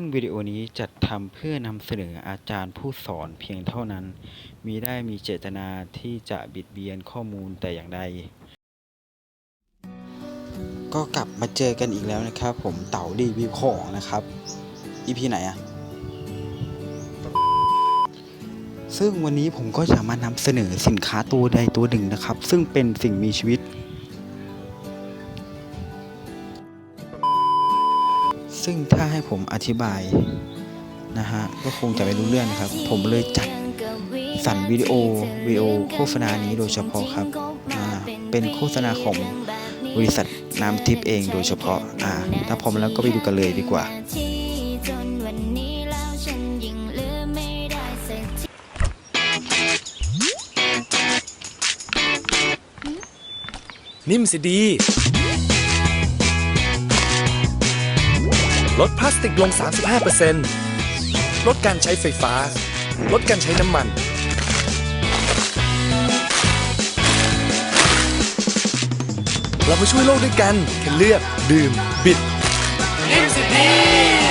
ึ่งวิดีโอนี้จัดทำเพื่อนำเสนออาจารย์ผู้สอนเพียงเท่านั้น มิได้มีเจตนาที่จะบิดเบียนข้อมูลแต่อย่างใด ก็กลับมาเจอกันอีกแล้วนะครับ ผมเต่ารีวิวของนะครับ EP ไหนอะซึ่งวันนี้ผมก็จะมานำเสนอสินค้าตัวใดตัวหนึ่งนะครับ ซึ่งเป็นสิ่งมีชีวิต ซึ่งถ้าให้ผมอธิบายนะฮะก็คงจะไม่รู้เรื่องนะครับ ผมเลยจัดสรรวิดีโอวิดีโอโฆษณานี้โดยเฉพาะครับเป็นโฆษณาของบริษัทน้ำทิพย์เองโดยเฉพาะอ่าถ้าพร้อมแล้วก็ไปดูกันเลยดีกว่านนิ่มสิดี ลดพลาสติกลง 35%ลดการใช้ไฟฟ้า ลดการใช้น้ำมัน เรามาช่วยโลกด้วยกันแค่เลือก ดื่ม บิด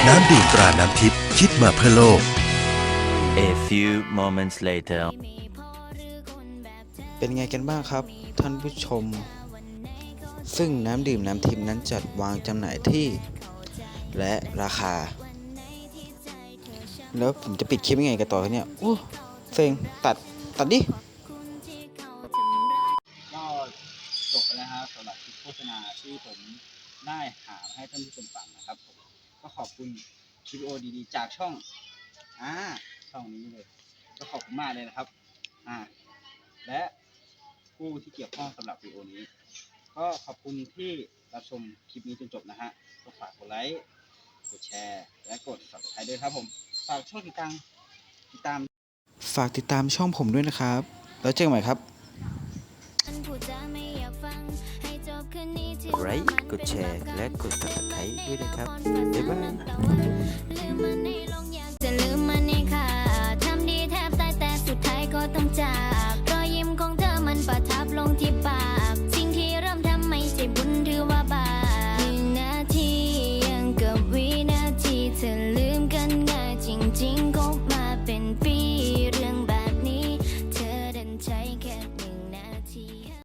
น้ำดื่มตราน้ำทิพย์คิดมาเพื่อโลก A few moments later. มีพอหรือคนแบบเธอเป็นไงกันบ้างครับ ท่านผู้ชม ซึ่งน้ำดื่มน้ำทิพย์นั้นจัดวางจำหน่ายที่ และราคา แล้วผมจะปิดคลิปยังไงกันต่อเนี่ยโอ้เซ็งตัดตัดดิ่ก็จบไปแล้วครับสำหรับคลิปโฆษณาที่ผมได้หาให้ท่านผู้ชมฟังนะครับผมก็ขอบคุณคลิปวิดีโอดีๆจากช่องอ่าช่องนี้เลย ก็ขอบคุณมากเลยนะครับอ่าและผู้ที่เกี่ยวข้องสำหรับวิดีโอนี้ ก็ขอบคุณที่รับชมคลิปนี้จนจบนะฮะก็ฝากกดไลค์ กดแชร์ และกด subscribe ด้วยครับผม ฝากช่องติดตามติดตาม ฝากติดตามช่องผมด้วยนะครับ แล้วเจอกันใหม่ครับ ฉันพูดจาไม่อยากฟัง ให้จบคืนนี้ที่กดไลค์กดแชร์และกด subscribe ด้วยนะครับบ๊าบ๊ายยบาบายยลืมมันให้